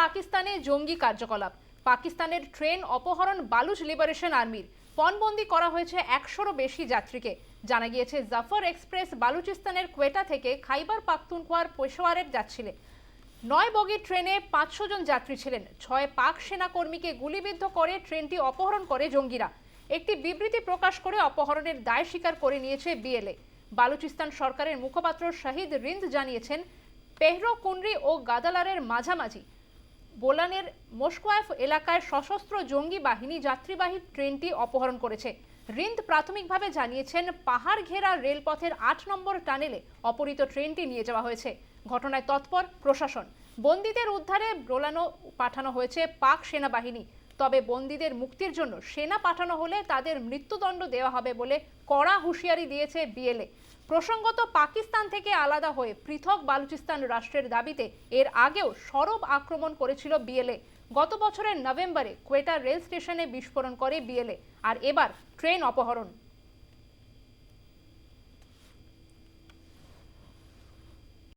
পাকিস্তানে জঙ্গি কার্যকলাপ। পাকিস্তানের ট্রেন অপহরণ, বালুচ লিবারেশন আর্মির। পণবন্দি করা হয়েছে একশোরও বেশি যাত্রীকে। জানা গিয়েছে, জাফর এক্সপ্রেস বালুচিস্তানের কোয়েটা থেকে খাইবার পাখতুনখোয়ার পেশোয়ারের যাচ্ছিলেন নয় বগির ট্রেনে পাঁচশো জন যাত্রী ছিলেন। ছয় পাক সেনা কর্মীকে গুলিবিদ্ধ করে ট্রেনটি অপহরণ করে জঙ্গিরা। একটি বিবৃতি প্রকাশ করে অপহরণের দায় স্বীকার করে নিয়েছে বিএলএ। বালুচিস্তান সরকারের মুখপাত্র শাহিদ রিন্দ জানিয়েছেন, পেহরো কুনরি ও গাদালারের মাঝামাঝি। বোলানের মোস্কোয়েফ এলাকায় সশস্ত্র জঙ্গি বাহিনী যাত্রীবাহী ট্রেনটি অপহরণ করেছে। রিন্দ প্রাথমিকভাবে জানিয়েছেন পাহাড় ঘেরা রেলপথের আট নম্বর টানেলে অপহৃত ট্রেনটি নিয়ে যাওয়া হয়েছে। ঘটনায় তৎপর প্রশাসন। বন্দীদের উদ্ধারে বোলানো পাঠানো হয়েছে পাক সেনাবাহিনী। তবে বন্দীদের মুক্তির জন্য সেনা পাঠানো হলে তাদের মৃত্যুদণ্ড দেওয়া হবে বলে কড়া হুঁশিয়ারি দিয়েছে বিএলএ। প্রসঙ্গত পাকিস্তান থেকে আলাদা হয়ে পৃথক বালুচিস্তান রাষ্ট্রের দাবিতে এর আগেও সরব আক্রমণ করেছিল বিএলএ। গত বছরের নভেম্বরে কোয়েটা রেল স্টেশনে বিস্ফোরণ করে বিএলএ আর এবার ট্রেন অপহরণ।